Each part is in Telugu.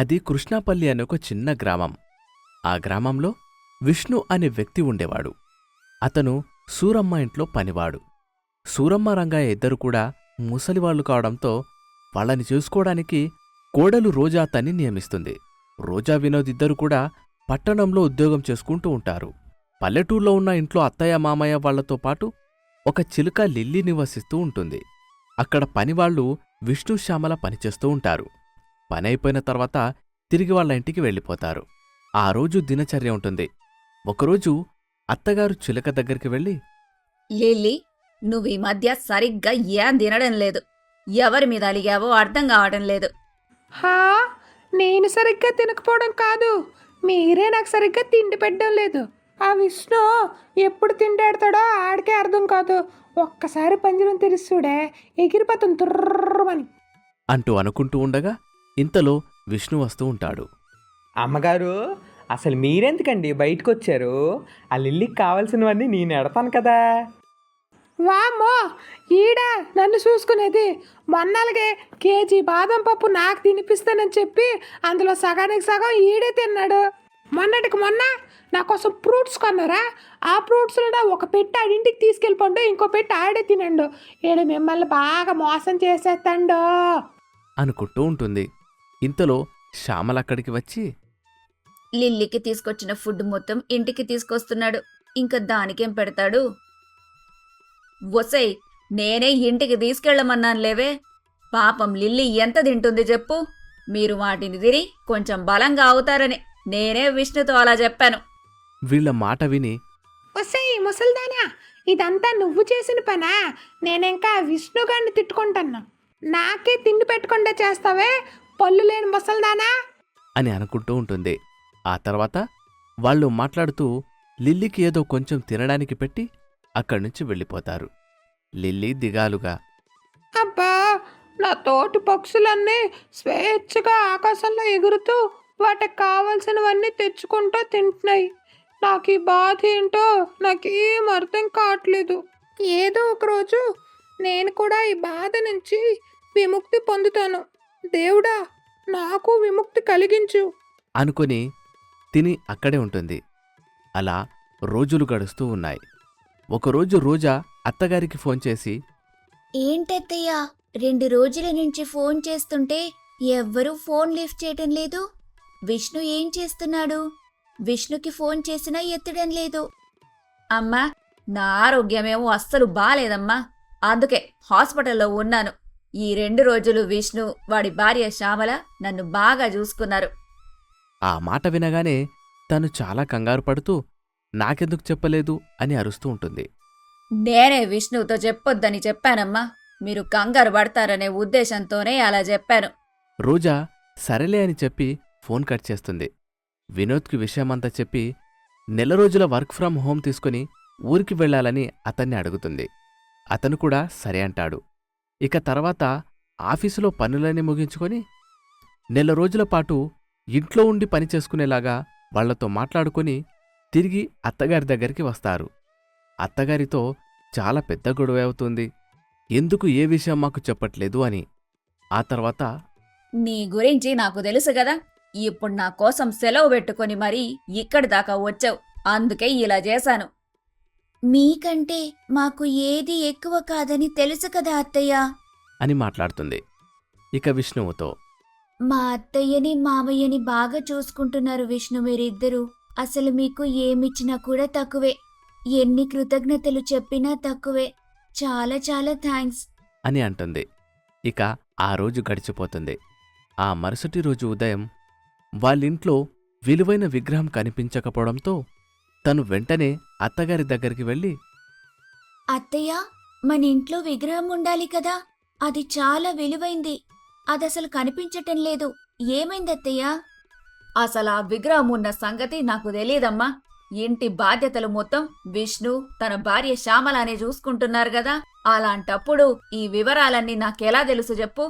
అది కృష్ణాపల్లి అనే ఒక చిన్న గ్రామం. ఆ గ్రామంలో విష్ణు అనే వ్యక్తి ఉండేవాడు. అతను సూరమ్మ ఇంట్లో పనివాడు. సూరమ్మ రంగయ్య ఇద్దరు కూడా ముసలివాళ్ళు కావడంతో వాళ్ళని చూసుకోవడానికి కోడలు రోజా అతన్ని నియమిస్తుంది. రోజా వినోద్ ఇద్దరు కూడా పట్టణంలో ఉద్యోగం చేసుకుంటూ ఉంటారు. పల్లెటూరులో ఉన్న ఇంట్లో అత్తయ్య మామయ్య వాళ్ళతో పాటు ఒక చిలుక లిల్లీ నివసిస్తూ ఉంటుంది. అక్కడ పనివాళ్ళు విష్ణు శ్యామల పనిచేస్తూ ఉంటారు. పని అయిపోయిన తర్వాత తిరిగి వాళ్ళ ఇంటికి వెళ్ళిపోతారు. ఆ రోజు దినచర్య ఉంటుంది. ఒకరోజు అత్తగారు చిలుక దగ్గరికి వెళ్ళి లిల్లీ నువ్వు ఈ మధ్య సరిగ్గా ఏం తినడం లేదు. ఎవరి మీద అలిగావో అర్థం కావడం లేదు. హా నేను సరిగ్గా తినకపోవడం కాదు. మీరే నాకు సరిగ్గా తిండి పెట్టడం లేదు. ఆ విష్ణు ఎప్పుడు తిండాడతాడో ఆడికే అర్థం కాదు. ఒక్కసారి పంజరం తెరిస్తుడే ఎగిరిపోతుంది తుర్రమని. అంటూ అనుకుంటూ ఉండగా ఇంతలో విష్ణు వస్తూ ఉంటాడు. అమ్మగారు అసలు మీరెందుకండి బయటకు వచ్చారు ఆ లిల్లీకి కావాల్సినవన్నీ నేను ఎడతాను కదా. వామ్మో ఈడ నన్ను చూసుకునేది. మొన్నలగే కేజీ బాదం పప్పు నాకు తినిపిస్తానని చెప్పి అందులో సగానికి సగం ఈడే తిన్నాడు. మొన్నటికి మొన్న నా కోసం ఫ్రూట్స్ కొన్నారా? ఆ ఫ్రూట్స్లో ఒక పెట్టి ఆడింటికి తీసుకెళ్ళిపోండు ఇంకో పెట్టి ఆడే తినండు. ఈడ మిమ్మల్ని బాగా మోసం చేసేస్తాండో అనుకుంటూ ఉంటుంది. ఇంతలో శ్యామల అక్కడికి వచ్చి లిల్లీకి తీసుకొచ్చిన ఫుడ్ మొత్తం ఇంటికి తీసుకొస్తున్నాడు. ఇంకా దానికేం పెడతాడు? వసై నేనే ఇంటికి తీసుకెళ్ళమన్నాను లేవే. పాపం లిల్లీ ఎంత తింటుంది చెప్పు. మీరు వాటిని తిని కొంచెం బలంగా అవుతారని నేనే విష్ణుతో అలా చెప్పాను. వీళ్ళ మాట విని వస్తాయి ముసల్దానా ఇదంతా నువ్వు చేసిన పనా? నేనింకా విష్ణుగాడిని తిట్టుకుంటాను నాకే తిండి పెట్టకుండా చేస్తావే? పళ్ళు లేని ముసల్దానా అని అనుకుంటూ ఉంటుంది. ఆ తర్వాత వాళ్ళు మాట్లాడుతూ లిల్లీకి ఏదో కొంచెం తినడానికి పెట్టి అక్కడి నుంచి వెళ్ళిపోతారు. లిల్లీ దిగాలుగా. అబ్బా నా తోటి పక్షులన్నీ స్వేచ్ఛగా ఆకాశంలో ఎగురుతూ వాటికి కావలసినవన్నీ తెచ్చుకుంటూ తింటున్నాయి. నాకు ఈ బాధ ఏంటో నాకేం అర్థం కావట్లేదు. ఏదో ఒక రోజు నేను కూడా ఈ బాధ నుంచి విముక్తి పొందుతాను. దేవుడా నాకు విముక్తి కలిగించు. అనుకొని తిని అక్కడే ఉంటుంది. అలా రోజులు గడుస్తూ ఉన్నాయి. ఒకరోజు రోజా అత్తగారికి ఫోన్ చేసి ఏంటత్తయ్యా రెండు రోజుల నుంచి ఫోన్ చేస్తుంటే ఎవ్వరూ ఫోన్ లిఫ్ట్ చేయటం లేదు. విష్ణు ఏం చేస్తున్నాడు? విష్ణుకి ఫోన్ చేసినా ఎత్తడం లేదు. అమ్మా నా ఆరోగ్యమేమో అస్సలు బాలేదమ్మా. అందుకే హాస్పిటల్లో ఉన్నాను. ఈ రెండు రోజులు విష్ణు వాడి భార్య శ్యామల నన్ను బాగా చూసుకున్నారు. ఆ మాట వినగానే తను చాలా కంగారు పడుతూ నాకెందుకు చెప్పలేదు అని అరుస్తూ ఉంటుంది. నేనే విష్ణువుతో చెప్పొద్దని చెప్పానమ్మా. మీరు కంగారు పడతారనే ఉద్దేశంతోనే అలా చెప్పాను. రోజా సరేలే అని చెప్పి ఫోన్ కట్ చేస్తుంది. వినోద్కి విషయమంతా చెప్పి నెల రోజుల వర్క్ ఫ్రం హోమ్ తీసుకుని ఊరికి వెళ్ళాలని అతన్ని అడుగుతుంది. అతను కూడా సరే అంటాడు. ఇక తర్వాత ఆఫీసులో పనులన్నీ ముగించుకొని నెల రోజుల పాటు ఇంట్లో ఉండి పని చేసుకునేలాగా వాళ్ళతో మాట్లాడుకుని తిరిగి అత్తగారి దగ్గరికి వస్తారు. అత్తగారితో చాలా పెద్ద గొడవ అవుతుంది. ఎందుకు ఏ విషయం మాకు చెప్పట్లేదు అని. ఆ తర్వాత నీ గురించి నాకు తెలుసు కదా ఇప్పుడు నా కోసం సెలవు పెట్టుకొని మరీ ఇక్కడి దాకా వచ్చావు. అందుకే ఇలా చేశాను. మీకంటే మాకు ఏది ఎక్కువ కాదని తెలుసు కదా అత్తయ్య? అని మాట్లాడుతుంది. ఇక విష్ణువుతో మా అత్తయ్యని మామయ్యని బాగా చూసుకుంటున్నారు విష్ణు మీరిద్దరూ. అసలు మీకు ఏమిచ్చినా కూడా తక్కువే. ఎన్ని కృతజ్ఞతలు చెప్పినా తక్కువే. చాలా చాలా థ్యాంక్స్. అని అంటుంది. ఇక ఆ రోజు గడిచిపోతుంది. ఆ మరుసటి రోజు ఉదయం వాళ్ళింట్లో విలువైన విగ్రహం కనిపించకపోవడంతో తను వెంటనే అత్తగారి దగ్గరికి వెళ్ళి అత్తయ్య మన ఇంట్లో విగ్రహం ఉండాలి కదా. అది చాలా విలువైంది. అదసలు కనిపించటం లేదు. ఏమైంది అత్తయ్య? అసలు ఆ విగ్రహం ఉన్న సంగతి నాకు తెలియదమ్మా ఇంటి బాధ్యతలు మొత్తం విష్ణు తన భార్య శ్యామలానే చూసుకుంటున్నారు కదా. అలాంటప్పుడు ఈ వివరాలన్నీ నాకెలా తెలుసు చెప్పు.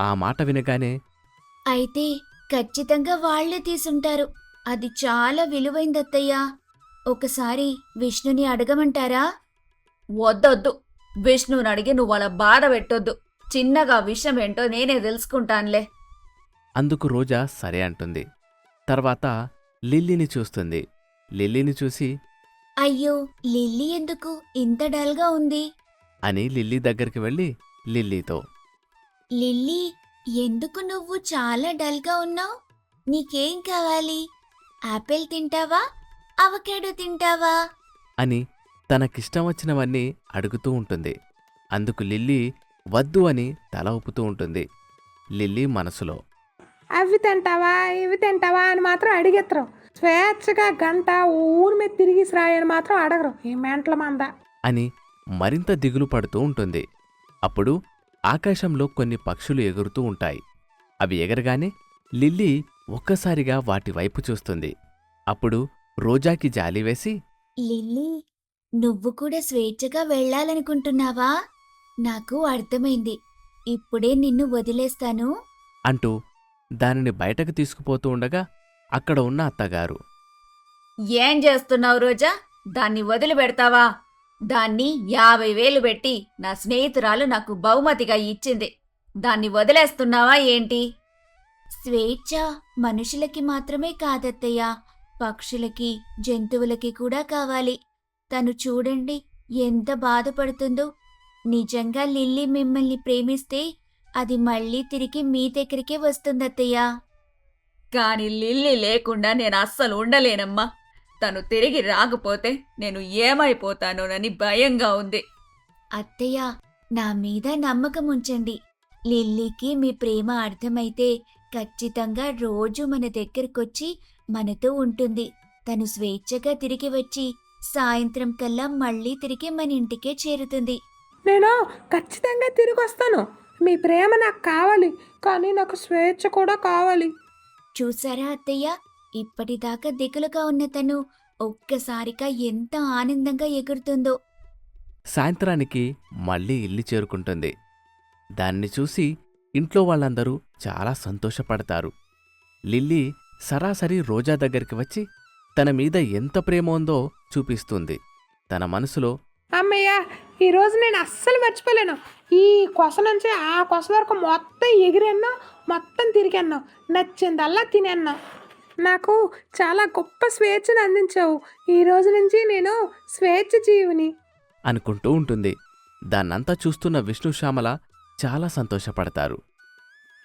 ఆ మాట వినగానే అయితే ఖచ్చితంగా వాళ్ళే తీసుంటారు. అది చాలా విలువైందత్తయ్యా ఒకసారి విష్ణుని అడగమంటారా? వద్దొద్దు. విష్ణుని అడిగి నువ్వు అలా బాధ పెట్టొద్దు. చిన్నగా విషయం ఏంటో నేనే తెలుసుకుంటానులే. అందుకు రోజా సరే అంటుంది. తర్వాత లిల్లీని చూస్తుంది. లిల్లీని చూసి అయ్యో లిల్లీ ఎందుకు ఇంత డల్గా ఉంది? అని లిల్లీ దగ్గరికి వెళ్ళి లిల్లీతో లిల్లీ ఎందుకు నువ్వు చాలా డల్గా ఉన్నావు? నీకేం కావాలి? ఆపిల్ తింటావా? అవకాడో తింటావా? అని తనకిష్టం వచ్చినవన్నీ అడుగుతూ ఉంటుంది. అందుకు లిల్లీ వద్దు అని తల ఊపుతూ ఉంటుంది. లిల్లీ మనసులో. అవి తింటావా? ఇవి తింటావా అని మాత్రం అడిగెత్తరు. స్వేచ్ఛగా గంట ఊరి మీద తిరిగి అని మాత్రం అడగరు. ఈ మెంట్ల మంద. అని మరింత దిగులు పడుతూ ఉంటుంది. అప్పుడు ఆకాశంలో కొన్ని పక్షులు ఎగురుతూ ఉంటాయి. అవి ఎగరగానే లిల్లీ ఒక్కసారిగా వాటి వైపు చూస్తుంది. అప్పుడు రోజాకి జాలి వేసి లిల్లీ నువ్వు కూడా స్వేచ్ఛగా వెళ్ళాలనుకుంటున్నావా? నాకు అర్థమైంది. ఇప్పుడే నిన్ను వదిలేస్తాను. అంటూ దానిని బయటకు తీసుకుపోతూ ఉండగా అక్కడ ఉన్న అత్తగారు. ఏం చేస్తున్నావు రోజా? దాన్ని వదిలిపెడతావా? దాన్ని యాభై వేలు పెట్టి నా స్నేహితురాలు నాకు బహుమతిగా ఇచ్చింది. దాన్ని వదిలేస్తున్నావా ఏంటి? స్వేచ్ఛ మనుషులకి మాత్రమే కాదత్తయ్య. పక్షులకి జంతువులకి కూడా కావాలి. తను చూడండి ఎంత బాధపడుతుందో. నిజంగా లిల్లీ మిమ్మల్ని ప్రేమిస్తే అది మళ్ళీ తిరిగి మీ దగ్గరికే వస్తుందత్తయ్యా. కాని లిల్లీ లేకుండా నేను అస్సలు ఉండలేనమ్మా. తను తిరిగి రాకపోతే నేను ఏమైపోతానోనని భయంగా ఉంది. అత్తయ్య నా మీద నమ్మకం ఉంచండి. లిల్లీకి మీ ప్రేమ అర్థమైతే ఖచ్చితంగా రోజు మన దగ్గరకొచ్చి మనతో ఉంటుంది. తను స్వేచ్ఛగా తిరిగి వచ్చి సాయంత్రం కల్లా మళ్ళీ తిరిగి మన ఇంటికే చేరుతుంది. నేను ఖచ్చితంగా తిరిగి వస్తాను. మీ ప్రేమ నాకు కావాలి కానీ నాకు స్వేచ్ఛ కూడా కావాలి. చూసారా అత్తయ్య? ఇప్పటిదాకా దిగులుగా ఉన్న తను ఒక్కసారిగా ఎంత ఆనందంగా ఎగురుతుందో. సాయంత్రానికి మళ్ళీ ఇల్లు చేరుకుంటుంది. దాన్ని చూసి ఇంట్లో వాళ్ళందరూ చాలా సంతోషపడతారు. లిల్లీ సరాసరి రోజా దగ్గరికి వచ్చి తన మీద ఎంత ప్రేమ ఉందో చూపిస్తుంది. తన మనసులో అమ్మయ్య ఈరోజు నేను అస్సలు మర్చిపోలేను. ఈ కొస నుంచి ఆ కొస వరకు మొత్తం ఎగిరెన్నో మొత్తం తిరిగాను నచ్చిందల్లా తినేన్నా. నాకు చాలా గొప్ప స్వేచ్ఛను అందించావు. ఈ రోజు నుంచి నేను స్వేచ్ఛ జీవిని. అనుకుంటూ ఉంటుంది. దాన్నంతా చూస్తున్న విష్ణుశ్యామల చాలా సంతోషపడతారు.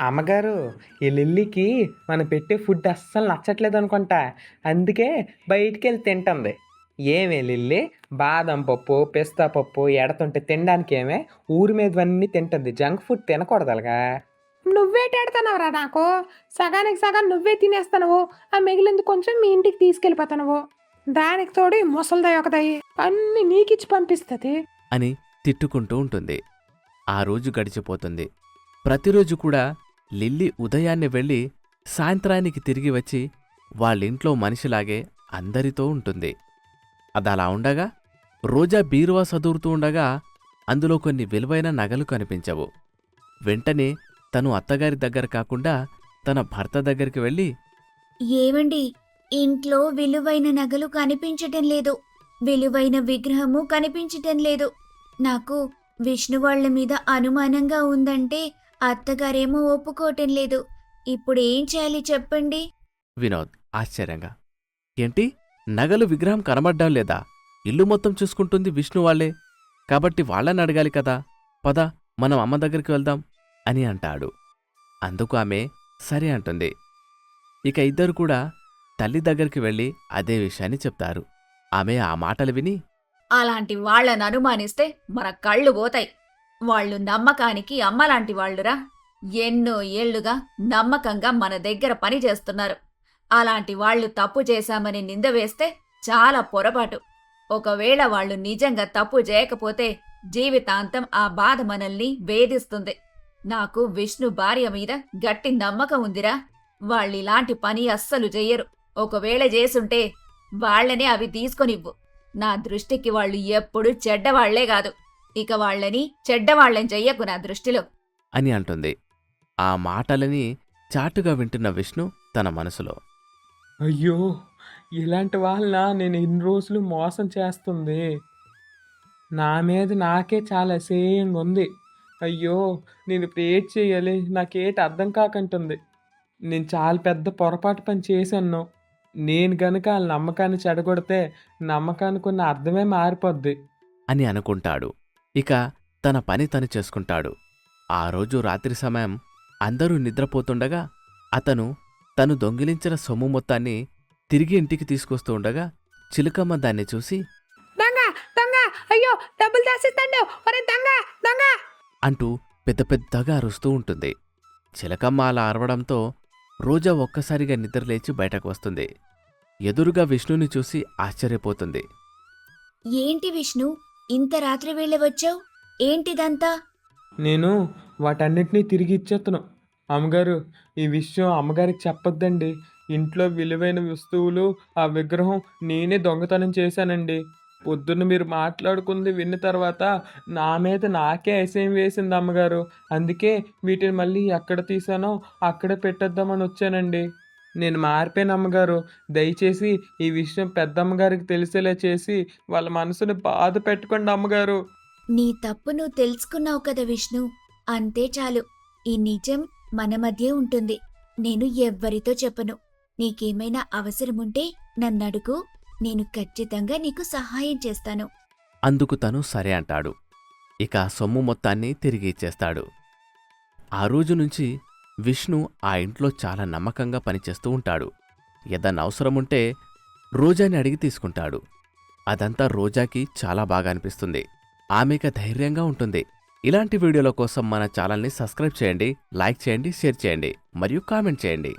అమ్మగారు ఈ లిల్లీకి మనం పెట్టే ఫుడ్ అస్సలు నచ్చట్లేదు అనుకుంటా. అందుకే బయటికి వెళ్ళి తింటుంది. ఏమే లిల్లీ? బాదం పప్పు పిస్తా పప్పు ఎడతుంటే తినడానికి ఏమే? ఊరి మీదవన్నీ తింటుంది. Junk food తినకూడదలగా. నువ్వేటాడుతున్నావురా నాకు? సగానికి సగం నువ్వే తినేస్తానువు ఆ మిగిలింది కొంచెం మీ ఇంటికి తీసుకెళ్ళిపోతానువు దానికి తోడు ఈ ముసలిదై ఒకదయ్యి అన్ని నీకిచ్చి పంపిస్తుంది. అని తిట్టుకుంటూ ఉంటుంది. ఆ రోజు గడిచిపోతుంది. ప్రతిరోజు కూడా లిల్లీ ఉదయాన్నే వెళ్ళి సాయంత్రానికి తిరిగి వచ్చి వాళ్ళింట్లో మనిషిలాగే అందరితో ఉంటుంది. అదలా ఉండగా రోజా బీరువా సదురుతూ ఉండగా అందులో కొన్ని విలువైన నగలు కనిపించవు. వెంటనే తను అత్తగారి దగ్గర కాకుండా తన భర్త దగ్గరికి వెళ్ళి ఏవండి ఇంట్లో విలువైన నగలు కనిపించటం లేదు. విలువైన విగ్రహము కనిపించటం లేదు. నాకు విష్ణు వాళ్ళ మీద అనుమానంగా ఉందంటే అత్తగారేమో ఒప్పుకోవటం లేదు. ఇప్పుడు ఏం చేయాలి చెప్పండి? వినోద్ ఆశ్చర్యంగా. ఏంటి? నగలు విగ్రహం కనబడ్డం లేదా? ఇల్లు మొత్తం చూసుకుంటుంది విష్ణు వాళ్ళే. కాబట్టి వాళ్ళని అడగాలి కదా. పద మనం అమ్మ దగ్గరికి వెళ్దాం అని అంటాడు. అందుకు ఆమె సరే అంటుంది. ఇక ఇద్దరు కూడా తల్లి దగ్గరికి వెళ్ళి అదే విషయాన్ని చెప్తారు. ఆమె ఆ మాటలు విని అలాంటి వాళ్ళని అనుమానిస్తే మన కళ్ళు పోతాయి. వాళ్ళు నమ్మకానికి అమ్మలాంటి వాళ్ళురా. ఎన్నో ఏళ్ళుగా నమ్మకంగా మన దగ్గర పని చేస్తున్నారు. అలాంటి వాళ్ళు తప్పు చేశామని నింద వేస్తే చాలా పొరపాటు. ఒకవేళ వాళ్ళు నిజంగా తప్పు చేయకపోతే జీవితాంతం ఆ బాధ మనల్ని వేధిస్తుంది. నాకు విష్ణు భార్య మీద గట్టి నమ్మకం ఉందిరా. వాళ్ళిలాంటి పని అస్సలు చెయ్యరు. ఒకవేళ చేసుంటే వాళ్ళనే అవి తీసుకొనివ్వు. నా దృష్టికి వాళ్ళు ఎప్పుడు చెడ్డవాళ్ళే కాదు. ఇక వాళ్ళని చెడ్డవాళ్ళని చెయ్యకు నా దృష్టిలో. అని అంటుంది. ఆ మాటలని చాటుగా వింటున్న విష్ణు తన మనసులో. అయ్యో ఇలాంటి వాళ్ళ నేను ఇన్ని రోజులు మోసం చేస్తుంది? నా మీద నాకే చాలా అసహ్యంగా ఉంది. అయ్యో నేను ఇప్పుడు ఏటి చేయాలి నాకేటి అర్థం కాకంటుంది. నేను చాలా పెద్ద పొరపాటు పని చేశాను. నేను గనుక వాళ్ళ నమ్మకాన్ని చెడగొడితే నమ్మకానికి ఉన్న అర్థమే మారిపోద్ది. అని అనుకుంటాడు. ఇక తన పని తను చేసుకుంటాడు. ఆ రోజు రాత్రి సమయం అందరూ నిద్రపోతుండగా అతను తను దొంగిలించిన సొమ్ము మొత్తాన్ని తిరిగి ఇంటికి తీసుకొస్తూ ఉండగా చిలుకమ్మ దాన్ని చూసి దొంగ దొంగ అయ్యో డబ్బులు దాసిస్తాడు ఒరే దొంగ దొంగ! అంటూ పెద్ద పెద్దగా అరుస్తూ ఉంటుంది. చిలకమ్మ అలా అరవడంతో రోజా ఒక్కసారిగా నిద్రలేచి బయటకు వస్తుంది. ఎదురుగా విష్ణుని చూసి ఆశ్చర్యపోతుంది. ఏంటి విష్ణు? ఇంత రాత్రి వేళ వచ్చావు? ఏంటిదంతా? నేను వాటన్నిటినీ తిరిగి ఇచ్చేస్తాను అమ్మగారు ఈ విషయం అమ్మగారికి చెప్పొద్దండి. ఇంట్లో విలువైన వస్తువులు ఆ విగ్రహం నేనే దొంగతనం చేశానండి. పొద్దున్న మీరు మాట్లాడుకుంది విన్న తర్వాత నా మీద నాకే అసహ్యం వేసింది అమ్మగారు. అందుకే వీటిని మళ్ళీ ఎక్కడ తీసానో అక్కడే పెట్టేద్దామని వచ్చానండి. నేను మారిపోయాను అమ్మగారు. దయచేసి ఈ విషయం పెద్దమ్మగారికి తెలిసేలా చేసి వాళ్ళ మనసుని బాధ పెట్టుకోండి అమ్మగారు. నీ తప్పు నువ్వు తెలుసుకున్నావు కదా విష్ణు. అంతే చాలు. ఈ నిజం మన మధ్య ఉంటుంది. నేను ఎవ్వరితో చెప్పను. నీకేమైనా అవసరముంటే నన్నడుగు నేను ఖచ్చితంగా నీకు సహాయం చేస్తాను. అందుకు తను సరే అంటాడు. ఇక ఆ సొమ్ము మొత్తాన్ని తిరిగి ఇచ్చేస్తాడు. ఆ రోజు నుంచి విష్ణు ఆ ఇంట్లో చాలా నమ్మకంగా పనిచేస్తూ ఉంటాడు. ఏదన్నా అవసరముంటే రోజాని అడిగి తీసుకుంటాడు. అదంతా రోజాకి చాలా బాగా అనిపిస్తుంది. ఆమెక ధైర్యంగా ఉంటుంది. ఇలాంటి వీడియోల కోసం మన ఛానల్ని సబ్స్క్రైబ్ చేయండి లైక్ చేయండి షేర్ చేయండి మరియు కామెంట్ చేయండి.